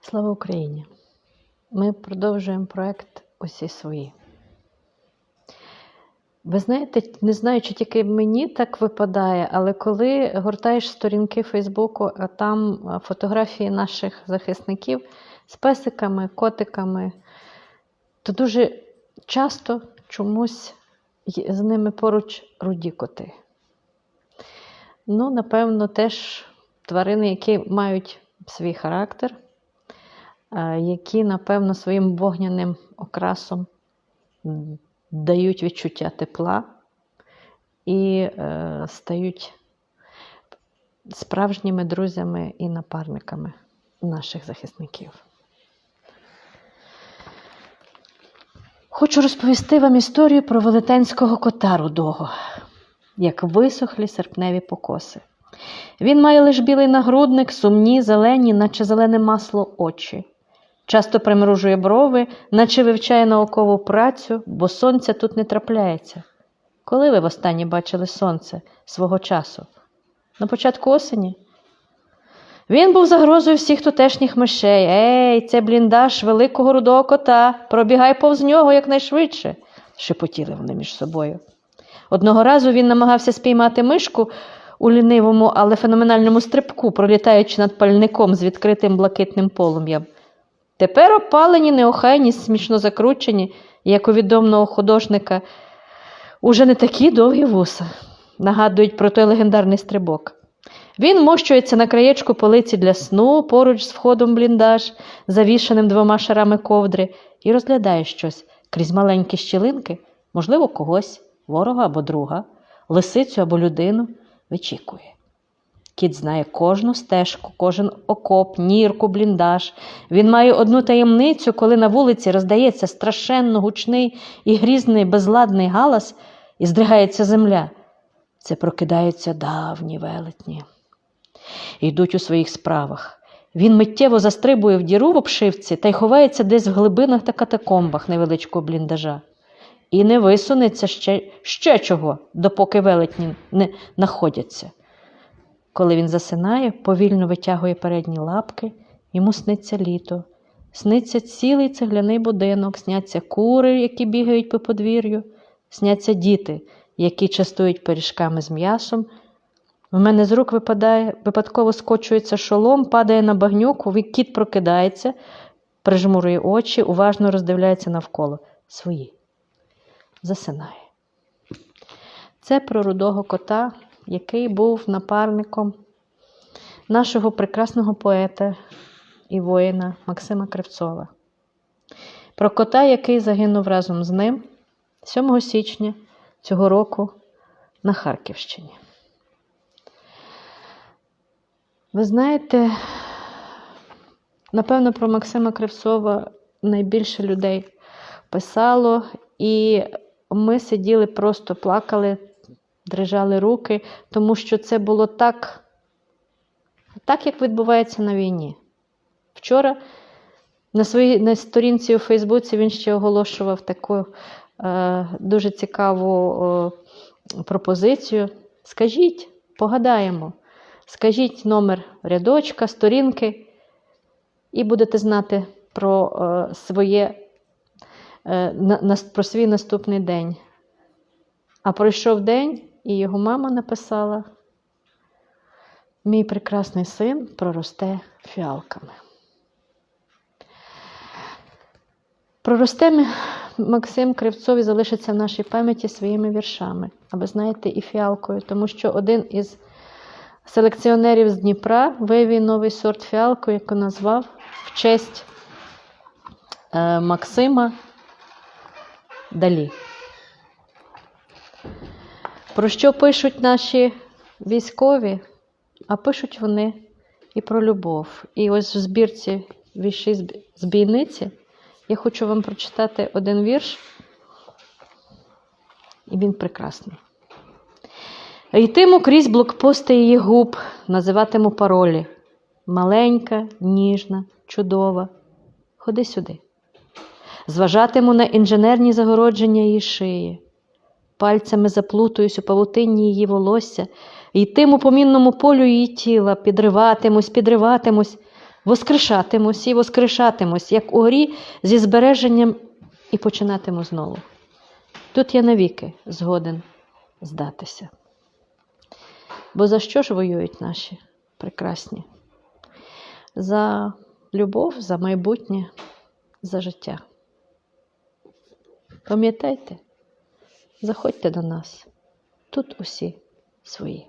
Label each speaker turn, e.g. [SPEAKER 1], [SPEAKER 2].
[SPEAKER 1] Слава Україні! Ми продовжуємо проект усі свої. Ви знаєте, не знаю, чи тільки мені так випадає, але коли гортаєш сторінки Фейсбуку, а там фотографії наших захисників з песиками, котиками, то дуже часто чомусь з ними поруч руді коти. Ну, напевно, теж тварини, які мають свій характер, які, напевно, своїм вогняним окрасом дають відчуття тепла і е, стають справжніми друзями і напарниками наших захисників. Хочу розповісти вам історію про велетенського кота рудого, як висохлі серпневі покоси. Він має лише білий нагрудник, сумні, зелені, наче зелене масло очі. Часто примружує брови, наче вивчає наукову працю, бо сонця тут не трапляється. Коли ви востаннє бачили сонце свого часу? На початку осені? Він був загрозою всіх тутешніх мишей. Ей, це бліндаж великого рудого кота. Пробігай повз нього якнайшвидше, шепотіли вони між собою. Одного разу він намагався спіймати мишку у лінивому, але феноменальному стрибку, пролітаючи над пальником з відкритим блакитним полум'ям. Тепер опалені, неохайні, смішно закручені, як у відомого художника, уже не такі довгі вуса, нагадують про той легендарний стрибок. Він мощується на краєчку полиці для сну поруч з входом бліндаж, завішаним двома шарами ковдри, і розглядає щось крізь маленькі щілинки, можливо, когось, ворога або друга, лисицю або людину, вичікує. Кіт знає кожну стежку, кожен окоп, нірку, бліндаж. Він має одну таємницю, коли на вулиці роздається страшенно гучний і грізний безладний галас, і здригається земля. Це прокидаються давні велетні. Йдуть у своїх справах. Він миттєво застрибує в діру в обшивці та й ховається десь в глибинах та катакомбах невеличкого бліндажа. І не висунеться ще, ще чого, допоки велетні не находяться. Коли він засинає, повільно витягує передні лапки, йому сниться літо. Сниться цілий цегляний будинок, сняться кури, які бігають по подвір'ю, сняться діти, які частують пиріжками з м'ясом. В мене з рук випадає, випадково скочується шолом, падає на багнюку, кіт прокидається, прижмурює очі, уважно роздивляється навколо. Свої. Засинає. Це про рудого кота, який був напарником нашого прекрасного поета і воїна Максима Кривцова. Про кота, який загинув разом з ним 7 січня цього року на Харківщині. Ви знаєте, напевно, про Максима Кривцова найбільше людей писало, і ми сиділи, просто плакали, дрижали руки, тому що це було так, так як відбувається на війні. Вчора на своїй на сторінці у Фейсбуці він ще оголошував таку е, дуже цікаву е, пропозицію. Скажіть, погадаємо, скажіть номер рядочка, сторінки, і будете знати про е, своє е, про свій наступний день. А пройшов день, і його мама написала: Мій прекрасний син проросте фіалками. Проросте Максим Кривцов залишиться в нашій пам'яті своїми віршами, а ви знаєте, і фіалкою, тому що один із селекціонерів з Дніпра виявив новий сорт фіалку, яку назвав в честь е, Максима Далі. Про що пишуть наші військові? А пишуть вони і про любов. І ось в збірці бі- з бійниці я хочу вам прочитати один вірш, і він прекрасний. Йтиму крізь блокпости її губ, називатиму паролі. Маленька, ніжна, чудова. Ходи сюди. Зважатиму на інженерні загородження її шиї. Пальцями заплутуюсь у павутинні її волосся, йтиму по мінному полю її тіла, підриватимусь, підриватимусь, воскрешатимусь і воскрешатимусь, як у грі зі збереженням, і починатиму знову. Тут я навіки згоден здатися. Бо за що ж воюють наші прекрасні? За любов, за майбутнє, за життя. Пам'ятайте, заходьте до нас. Тут усі свої.